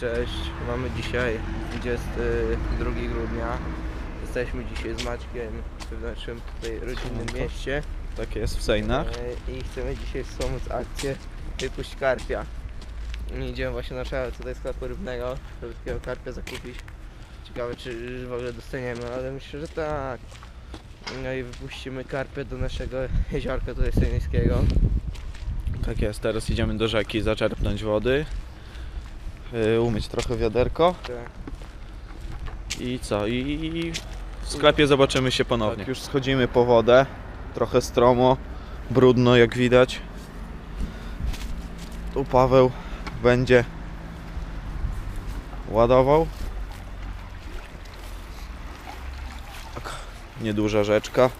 Cześć, mamy dzisiaj 22 grudnia. Jesteśmy dzisiaj z Maćkiem w naszym tutaj rodzinnym mieście Tak jest w Sejnach. e, i chcemy dzisiaj wspomóc akcję Wypuść Karpia. I Idziemy właśnie na szale tutaj sklepu rybnego, żeby takiego karpia zakupić. Ciekawe czy w ogóle dostaniemy, ale myślę, że tak. No i wypuścimy karpia do naszego jeziorka tutaj sejnickiego. Tak jest, teraz idziemy do rzeki zaczerpnąć wody. Yy, umyć trochę wiaderko Tak. i co? I w sklepie zobaczymy się ponownie. Tak, już schodzimy po wodę. Trochę stromo, brudno jak widać. Tu Paweł będzie ładował. Tak, nieduża rzeczka.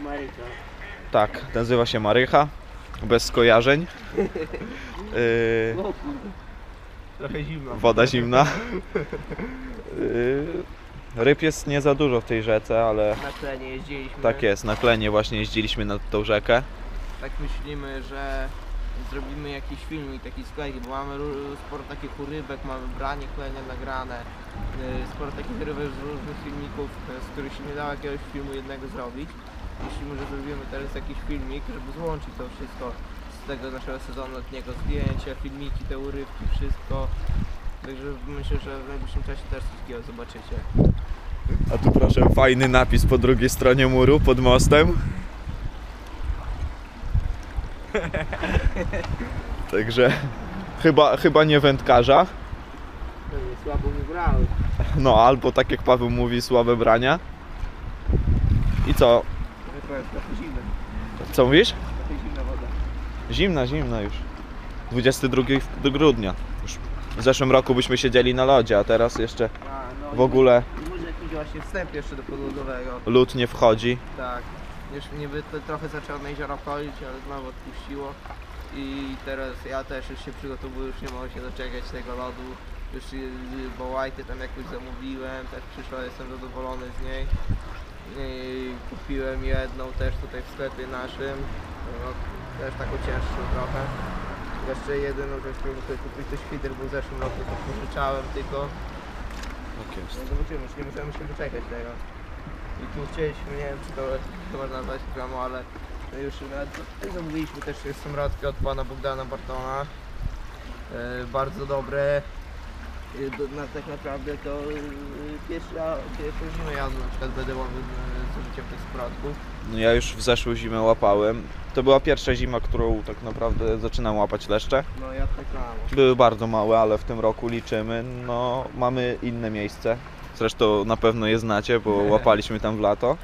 Maryka. Tak, nazywa się Marycha. Bez skojarzeń. Yy, Trochę zimno. woda zimna. Yy, ryb jest nie za dużo w tej rzece, ale Na tlenie jeździliśmy. tak jest. Na klenie właśnie jeździliśmy nad tą rzekę. tak myślimy, że zrobimy jakiś filmik taki sklejki, bo mamy sporo takich rybek, mamy branie klenia nagrane, yy, sporo takich rybek z różnych filmików, yy, z których się nie dało jakiegoś filmu jednego zrobić. Myślimy, że zrobimy teraz jakiś filmik, żeby złączyć to wszystko tego naszego sezonu letniego, zdjęcia, filmiki, te urywki, wszystko. Także myślę, że w najbliższym czasie też coś takiego zobaczycie. A tu proszę, fajny napis po drugiej stronie muru, pod mostem. Także chyba, chyba nie wędkarza. Pewnie słabo mu brały. No albo tak jak Paweł mówi, słabe brania. I co? Co mówisz? Zimna. Zimna, już. 22 do grudnia. Już w zeszłym roku byśmy siedzieli na lodzie, a teraz jeszcze A, no w ogóle Może jakiś właśnie wstęp jeszcze do podlodowego. lód nie wchodzi. Tak. Już niby to trochę zaczęło na jezioro wchodzić, ale znowu odpuściło. I teraz ja też już się przygotowuję, już nie mogę się doczekać tego lodu. Już y, tam jakoś zamówiłem, też przyszła, jestem zadowolony z niej. I kupiłem jedną też tutaj w sklepie naszym. No, też taką cięższą trochę. Jeszcze jedyną rzecz, którą tutaj kupić to świder, bo w zeszłym roku to pożyczałem tylko. Tak jest. No zobaczymy, już nie możemy się doczekać tego. I tu chcieliśmy, nie wiem czy to, to można nazwać programu, ale już nawet zamówiliśmy też samrotki od pana Bogdana Bartona. E, bardzo dobre. Do, na, tak naprawdę to e, pierwszy, pierwszy zimę jadłem na przykład będę łowił z użyciem tych samrotków. No ja już w zeszłą zimę łapałem. To była pierwsza zima, którą tak naprawdę zaczynam łapać leszcze. No ja tak samo. Były bardzo małe, ale w tym roku liczymy. No, mamy inne miejsce. Zresztą na pewno je znacie, bo łapaliśmy tam w lato.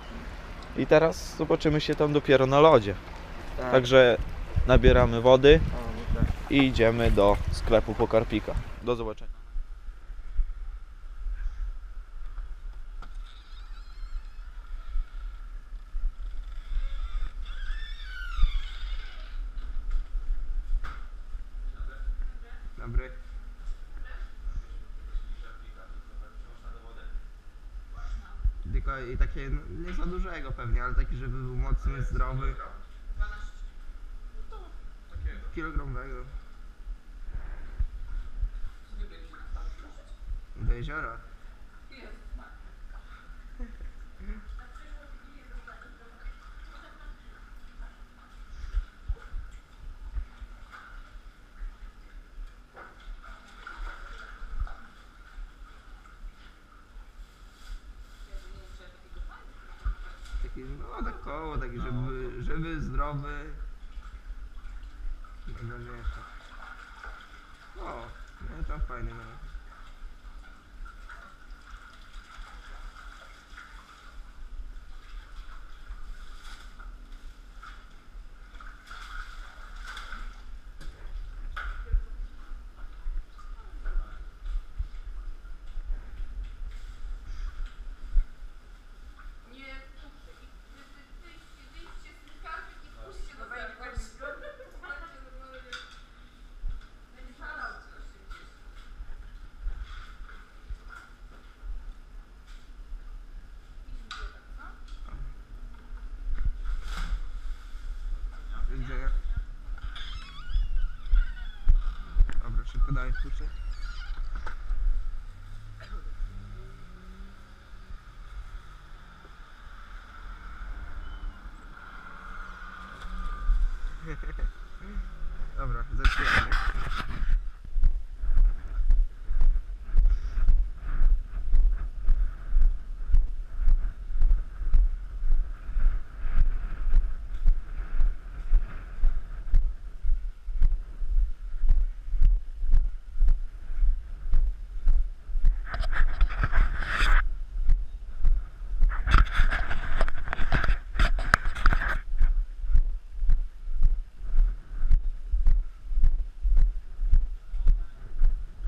I teraz zobaczymy się tam dopiero na lodzie. Tak. Także nabieramy wody no tak. i idziemy do sklepu po karpika. Do zobaczenia. Dobry. Tylko i takie, no, nie za dużego pewnie, ale taki, żeby był mocny, zdrowy. Kilogramowego. Do jeziora. Taki, no tak koło, taki, żeby, żeby zdrowy. Najważniejsze. O, no to fajny no. Nie, wyjście z tych karpik i wpuśćcie do zewnątrz. Zobaczcie, że będzie... Będzie szalał coś. Widzenia. Dobra, szybko dalej wpuszczę. Dobra, zaczynamy.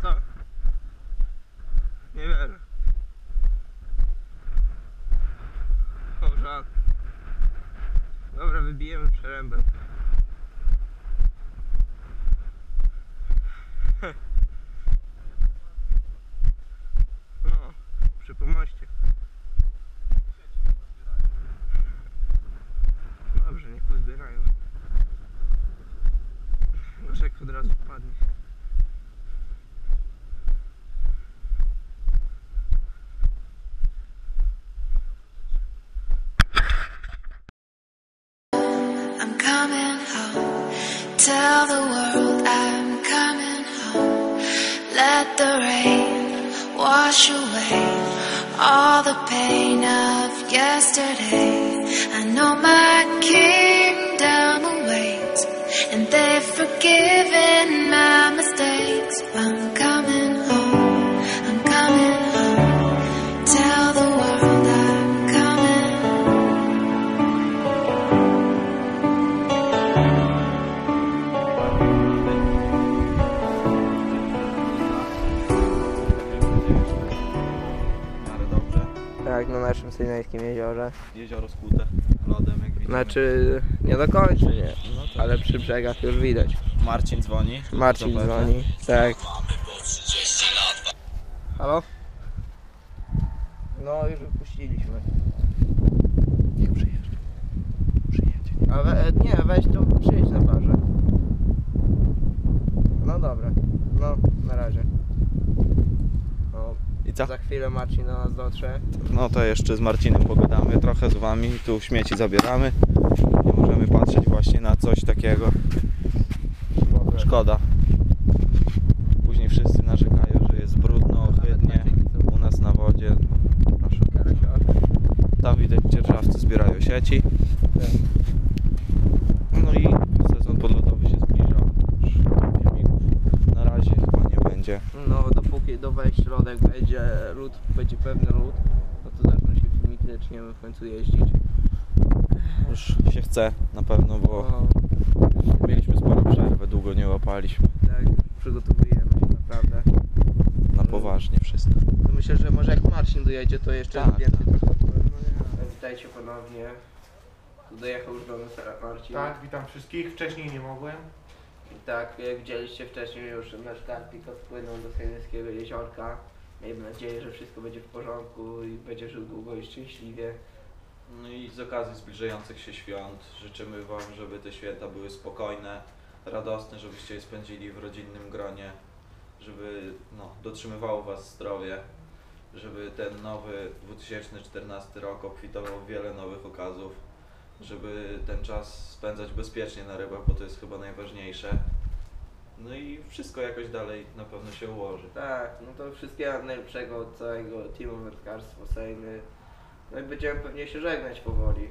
Co? Nie wierzę. Dobra, wybijemy przerębę. No, przy pomoście. Dobrze, niech pozbierają. Rzek od razu wpadnie. I'm coming home. Tell the world I'm coming home. Let the rain wash away all the pain of yesterday. I know my kingdom awaits, and they've forgiven my mistakes. I'm naszym Synajskim jeziorze. Jezioro skute lodem, jak widzimy. Znaczy, nie do końca, nie. No Ale przy brzegach już widać. Marcin dzwoni. Marcin Zobaczę. dzwoni. Tak. Halo? No, już wypuściliśmy. Niech przyjeżdża. Przyjedzie. A we, nie, weź tu przyjdź na parze. No dobra. No, na razie. No, co? za chwilę Marcin do nas dotrze. No to jeszcze z Marcinem pogadamy trochę z wami. Tu śmieci zabieramy. Nie możemy patrzeć właśnie na coś takiego. Szkoda. Później wszyscy narzekają, że jest brudno, ohydnie. U nas na wodzie. Proszę. Tam widać dzierżawcy zbierają sieci. No i sezon podlotowy się zbliża. Już filmików na razie chyba nie będzie. No, dopóki do wejść środek będzie lód, będzie pewny lód, no to zaczną się filmiki, zaczniemy w końcu jeździć. Już się chce na pewno, bo No, mieliśmy sporo przerwę, długo nie łapaliśmy. tak, przygotowujemy się naprawdę. Na poważnie wszystko. To myślę, że może jak Marcin dojedzie, to jeszcze Tak, więcej tak. No. Witajcie ponownie. Tu dojechał już do nas Marcin. Tak, witam wszystkich. Wcześniej nie mogłem. I tak, jak widzieliście wcześniej już nasz karpik odpłynął do Sejnyskiego jeziorka. Miejmy nadzieję, że wszystko będzie w porządku i będzie żył długo i szczęśliwie. No i z okazji zbliżających się świąt życzymy Wam, żeby te święta były spokojne, radosne, żebyście je spędzili w rodzinnym gronie, żeby no, dotrzymywało Was zdrowie, żeby ten nowy 2014 rok obfitował w wiele nowych okazów, żeby ten czas spędzać bezpiecznie na rybach, bo to jest chyba najważniejsze. No i wszystko jakoś dalej na pewno się ułoży. Tak, no to wszystkiego najlepszego od całego teamu wędkarstwo Sejny. No i będziemy pewnie się żegnać powoli.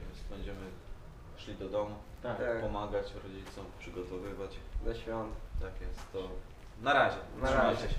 Więc będziemy szli do domu, Tak. Tak, pomagać rodzicom, przygotowywać. do świąt. Tak jest, to na razie. Na Trzymajcie razie. się.